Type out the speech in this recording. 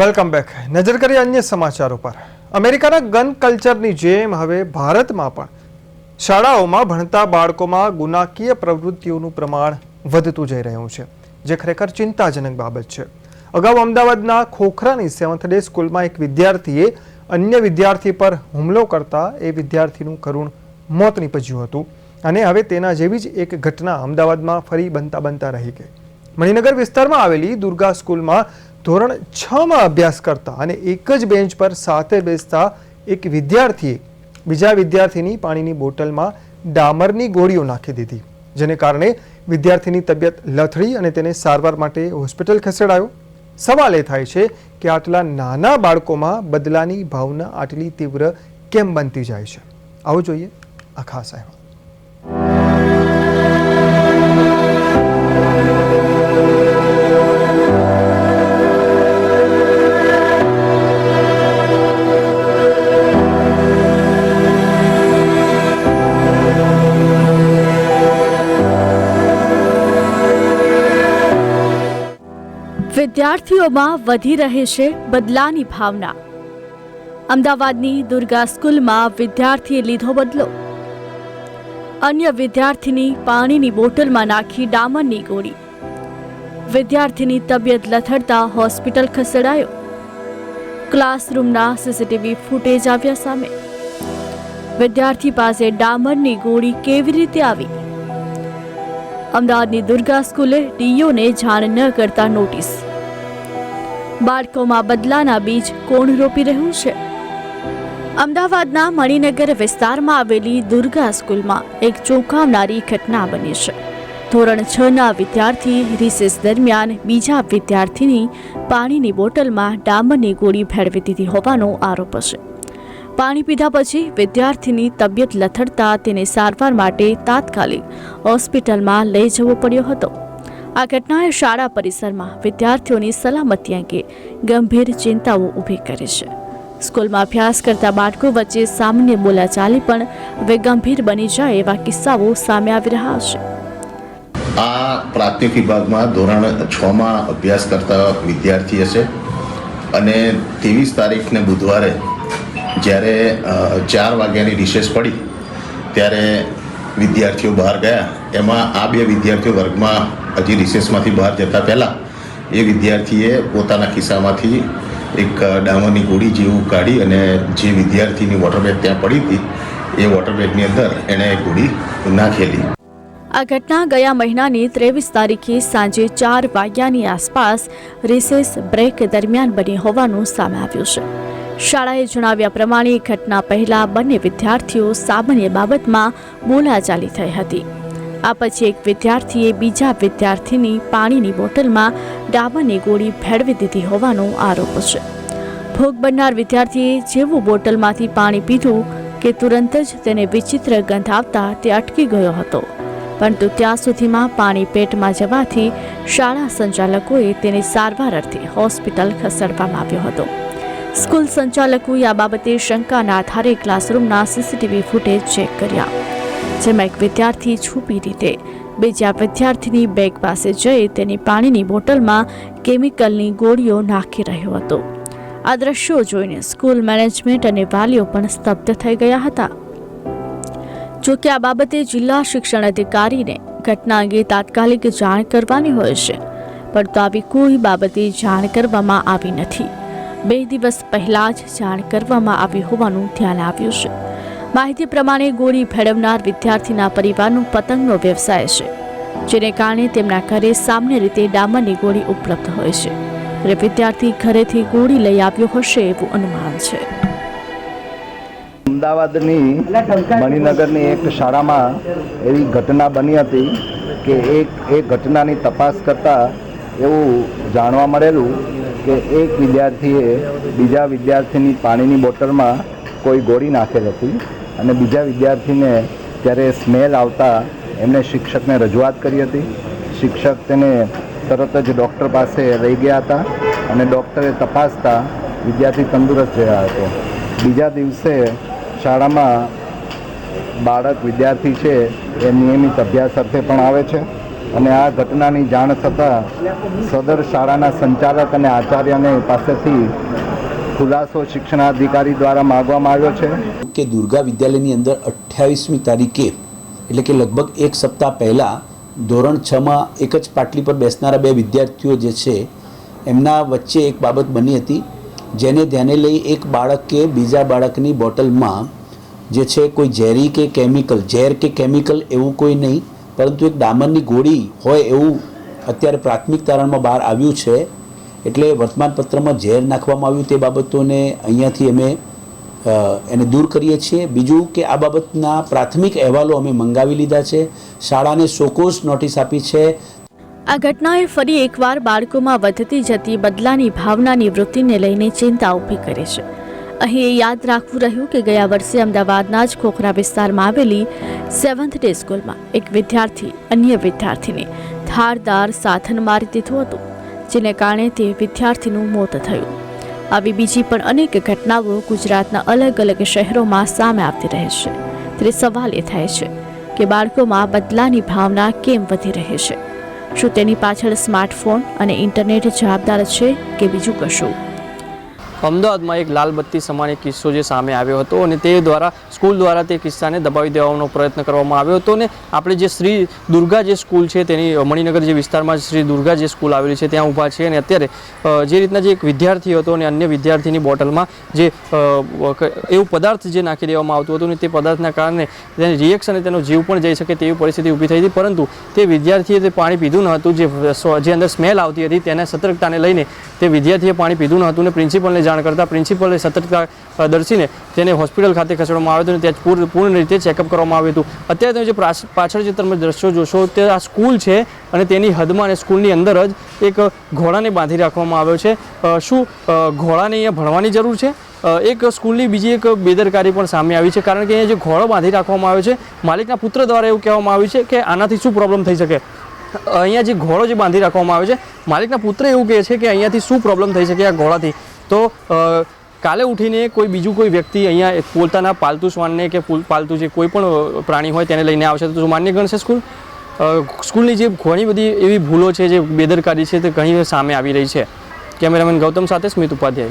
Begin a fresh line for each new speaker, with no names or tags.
Welcome back નજર કરીએ અન્ય સમાચારો પર. અમેરિકાના ગન કલ્ચરની જેમ હવે ભારતમાં પણ શાળાઓમાં ભણતા બાળકોમાં ગુનાકીય પ્રવૃત્તિઓનું પ્રમાણ વધતું જઈ રહ્યું છે, જે ખરેખર ચિંતાજનક બાબત છે. અગાઉ અમદાવાદના ખોખરાની સેવન્થ ડે સ્કૂલમાં એક વિદ્યાર્થીએ અન્ય વિદ્યાર્થી પર હુમલો કરતા એ વિદ્યાર્થીનું કરુણ મોત નીપજ્યું હતું અને હવે તેના જેવી જ એક ઘટના અમદાવાદમાં ફરી બનતા બનતા રહી ગઈ. મણિનગર વિસ્તારમાં આવેલી દુર્ગા સ્કૂલમાં ધોરણ છમાં અભ્યાસ કરતા અને એક જ બેન્ચ પર સાથે બેસતા એક વિદ્યાર્થીએ બીજા વિદ્યાર્થીની પાણીની બોટલમાં ડામરની ગોળીઓ નાખી દીધી, જેને કારણે વિદ્યાર્થીની તબિયત લથડી અને તેને સારવાર માટે હોસ્પિટલ ખસેડાયો. સવાલ એ થાય છે કે આટલા નાના બાળકોમાં બદલાની ભાવના આટલી તીવ્ર કેમ બનતી જાય છે? આવું જોઈએ આ ખાસ અહેવાલ
વિદ્યાર્થીઓમાં વધી રહે છે બદલાની ભાવના. અમદાવાદની દુર્ગા સ્કૂલમાં વિદ્યાર્થીએ લીધો બદલો. અન્ય વિદ્યાર્થીની પાણીની બોટલમાં નાખી ડામરની ગોળી. વિદ્યાર્થીની તબિયત લથડતા હોસ્પિટલ ખસેડાયો. ક્લાસરૂમના સીસીટીવી ફૂટેજ આવ્યા સામે. વિદ્યાર્થી પાસે ડામરની ગોળી કેવી રીતે આવી? અમદાવાદની દુર્ગા સ્કૂલે ડીઓને જાણ ન કરતા નોટિસ. બાળકોમાં બદલાના બીજ કોણ રોપી રહ્યું છે? અમદાવાદના મણિનગર વિસ્તારમાં આવેલી દુર્ગા સ્કૂલમાં એક ચોંકાવનારી ઘટના બની છે. ધોરણ છ ના વિદ્યાર્થી રિસેસ દરમિયાન બીજા વિદ્યાર્થીની પાણીની બોટલમાં ડામરની ગોળી ભેળવી દીધી હોવાનો આરોપ છે. પાણી પીધા પછી વિદ્યાર્થીની તબિયત લથડતા તેને સારવાર માટે તાત્કાલિક હોસ્પિટલમાં લઈ જવો પડ્યો હતો. આ ઘટનાએ શાળા પરિસરમાં વિદ્યાર્થીઓની સલામતી અંગે ગંભીર ચિંતાઓ ઊભી કરી છે. સ્કૂલમાં અભ્યાસ કરતા બાળકો વચ્ચે સામાન્ય બોલાચાલી પણ હવે ગંભીર બની જાય એવા કિસ્સાઓ સામે આવી રહ્યા છે.
આ પ્રાથમિક વિભાગમાં ધોરણ છમાં અભ્યાસ કરતા વિદ્યાર્થી હશે અને ત્રેવીસ તારીખને બુધવારે જ્યારે ચાર વાગ્યાની રિસેસ પડી, ત્યારે વિદ્યાર્થીઓ બહાર ગયા. એમાં આ બે વિદ્યાર્થીઓ વર્ગમાં હજી રિસેસમાંથી બહાર જતા પહેલાં એ વિદ્યાર્થીએ પોતાના ખિસ્સામાંથી એક ડામરની ગોળી જેવું કાઢી અને જે વિદ્યાર્થીની વોટરબેગ ત્યાં પડી હતી, એ વોટરબેગની અંદર એણે ગોળી નાખેલી.
આ ઘટના ગયા મહિનાની ત્રેવીસ તારીખે સાંજે ચાર વાગ્યાની આસપાસ રિસેસ બ્રેક દરમિયાન બની હોવાનું સામે આવ્યું છે. શાળાએ જણાવ્યા પ્રમાણે ઘટના પહેલા બંને વિદ્યાર્થીઓ સામાન્ય બાબતમાં બોલાચાલી થઈ હતી. આ પછી એક વિદ્યાર્થીએ બીજા વિદ્યાર્થીની પાણીની બોટલમાં ડાબરની ગોળી ભેળવી દીધી હોવાનો આરોપ છે. ભોગ બનનાર વિદ્યાર્થીએ જેવું બોટલમાંથી પાણી પીધું કે તુરંત જ તેને વિચિત્ર ગંધ આવતા તે અટકી ગયો હતો. પરંતુ ત્યાં સુધીમાં પાણી પેટમાં જવાથી શાળા સંચાલકોએ તેને સારવાર અર્થે હોસ્પિટલ ખસેડવામાં આવ્યો હતો. સ્કૂલ સંચાલકોએ આ બાબતે શંકાના આધારે ક્લાસરૂમના સીસીટીવી ફૂટેજ ચેક કર્યા. જેમાં એક વિદ્યાર્થી છુપી રીતે, બીજા વિદ્યાર્થીની બેગ પાસે જઈ તેની પાણીની બોટલમાં કેમિકલની ગોળીઓ નાખી રહ્યો હતો. આ દ્રશ્યો જોઈને સ્કૂલ મેનેજમેન્ટ અને વાલીઓ પણ સ્તબ્ધ થઈ ગયા હતા. જો કે આ બાબતે જિલ્લા શિક્ષણ અધિકારીને ઘટના અંગે તાત્કાલિક જાણ કરવાની હોય છે પરંતુ આવી કોઈ બાબતે જાણ કરવામાં આવી નથી. બે દિવસ પહેલા જ જાણ કરવામાં આવી હોવાનું ધ્યાન આવ્યું છે. માહિતી પ્રમાણે ગોળી ભેળવનાર વિદ્યાર્થીના પરિવારનો પતંગનો વ્યવસાય છે, જેને કારણે તેમના ઘરે સામાન્ય રીતે ડામરની ગોળી ઉપલબ્ધ હોય છે. ત્યારે વિદ્યાર્થી ઘરેથી ગોળી લઈ આવ્યો હશે એવું અનુમાન છે.
અમદાવાદની મણિનગરની એક શાળામાં એવી ઘટના બની હતી કે એક એ ઘટનાની તપાસ કરતાં એવું જાણવા મળેલું કે એક વિદ્યાર્થીએ બીજા વિદ્યાર્થીની પાણીની બોટલમાં કોઈ ગોળી નાખેલ હતી અને બીજા વિદ્યાર્થીને ત્યારે સ્મેલ આવતા એમણે શિક્ષકને રજૂઆત કરી હતી. શિક્ષક તેને તરત જ ડૉક્ટર પાસે લઈ ગયા હતા અને ડૉક્ટરે તપાસતા વિદ્યાર્થી તંદુરસ્ત રહ્યા હતો. બીજા દિવસે શાળામાં બાળક વિદ્યાર્થી છે એ નિયમિત અભ્યાસ અર્થે પણ આવે છે. અને આ ઘટનાની જાણ થતાં સદર શાળાના સંચાલક અને આચાર્યને પાસેથી ખુલાસો શિક્ષણાધિકારી દ્વારા માગવામાં આવ્યો છે.
કે દુર્ગા વિદ્યાલયની અંદર અઠ્યાવીસમી તારીખે, એટલે કે લગભગ એક સપ્તાહ પહેલાં, ધોરણ છમાં એક જ પાટલી પર બેસનારા બે વિદ્યાર્થીઓ જે છે, એમના વચ્ચે એક બાબત બની હતી, જેને ધ્યાને લઈ એક બાળકે બીજા બાળકની બોટલમાં જે છે કોઈ ઝેરી કે કેમિકલ, ઝેર કે કેમિકલ એવું કોઈ નહીં પરંતુ એક ડામરની ગોળી હોય એવું અત્યારે પ્રાથમિક તારણમાં બહાર આવ્યું છે, એટલે વર્તમાનપત્રમાં ઝેર નાખવામાં આવ્યું તે બાબતોને અહીંયાથી અમે એને દૂર કરીએ છીએ. બીજું કે આ બાબતના પ્રાથમિક અહેવાલો અમે મંગાવી લીધા છે. શાળાને શોકોસ નોટિસ આપી છે.
આ ઘટનાએ ફરી એકવાર બાળકોમાં વધતી જતી બદલાની ભાવનાની વૃત્તિને લઈને ચિંતા ઊભી કરી છે. અહીં યાદ રાખવું રહ્યું કે ગયા વર્ષે અમદાવાદના જ ખોખરા વિસ્તારમાં આવેલી સેવન્થ ડે સ્કૂલમાં એક વિદ્યાર્થી અન્ય વિદ્યાર્થીને ધારદાર સાધન મારી દીધું હતું, જેને કારણે તે વિદ્યાર્થીનું મોત થયું. આવી બીજી પણ અનેક ઘટનાઓ ગુજરાતના અલગ અલગ શહેરોમાં સામે આવતી રહે છે. ત્યારે સવાલ એ થાય છે કે બાળકોમાં બદલાની ભાવના કેમ વધી રહી છે? શું તેની પાછળ સ્માર્ટફોન અને ઇન્ટરનેટ જવાબદાર છે કે બીજું કશું?
અમદાવાદમાં એક લાલ બત્તી સમાન એક કિસ્સો જે સામે આવ્યો હતો અને તે દ્વારા સ્કૂલ દ્વારા તે કિસ્સાને દબાવી દેવાનો પ્રયત્ન કરવામાં આવ્યો હતો અને આપણે જે શ્રી દુર્ગા જે સ્કૂલ છે તેની મણિનગર જે વિસ્તારમાં શ્રી દુર્ગા જે સ્કૂલ આવેલી છે ત્યાં ઊભા છે અને અત્યારે જે રીતના જે એક વિદ્યાર્થી હતો અને અન્ય વિદ્યાર્થીની બોટલમાં જે એવું પદાર્થ જે નાખી દેવામાં આવતું હતું અને તે પદાર્થના કારણે તેની રિએક્શન અને તેનો જીવ પણ જઈ શકે તેવી પરિસ્થિતિ ઊભી થઈ હતી. પરંતુ તે વિદ્યાર્થીએ તે પાણી પીધું ન હતું. જે અંદર સ્મેલ આવતી હતી તેના સતર્કતાને લઈને તે વિદ્યાર્થીએ પાણી પીધું ન હતું અને પ્રિન્સિપલને જાણ કરતાં પ્રિન્સિપલે સતર્કતા દર્શીને તેને હોસ્પિટલ ખાતે ખસેડવામાં આવ્યો હતો અને ત્યાં પૂર- પૂર્ણ રીતે ચેકઅપ કરવામાં આવ્યું હતું. અત્યારે તમે જે પાછળ જે તમે દ્રશ્યો જોશો, તે આ સ્કૂલ છે અને તેની હદમાં અને સ્કૂલની અંદર જ એક ઘોડાને બાંધી રાખવામાં આવ્યો છે. શું ઘોડાને અહીંયા ભણવાની જરૂર છે? એક સ્કૂલની બીજી એક બેદરકારી પણ સામે આવી છે, કારણ કે અહીંયા જે ઘોડો બાંધી રાખવામાં આવ્યો છે, માલિકના પુત્ર દ્વારા એવું કહેવામાં આવ્યું છે કે આનાથી શું પ્રોબ્લેમ થઈ શકે? અહીંયા જે ઘોડો જે બાંધી રાખવામાં આવ્યો છે, માલિકના પુત્ર એવું કહે છે કે અહીંયાથી શું પ્રોબ્લેમ થઈ શકે આ ઘોડાથી? તો કાલે ઉઠીને કોઈ બીજું કોઈ વ્યક્તિ અહીંયા પોતાના પાલતુ શ્વાનને કે પુલ- પાલતુ જે કોઈ પણ પ્રાણી હોય તેને લઈને આવશે તો માન્ય ગણશે સ્કૂલ? સ્કૂલની જે ઘણી બધી એવી ભૂલો છે જે બેદરકારી છે તે ઘણી સામે આવી રહી છે. કેમેરામેન ગૌતમ સાથે સ્મિત ઉપાધ્યાય.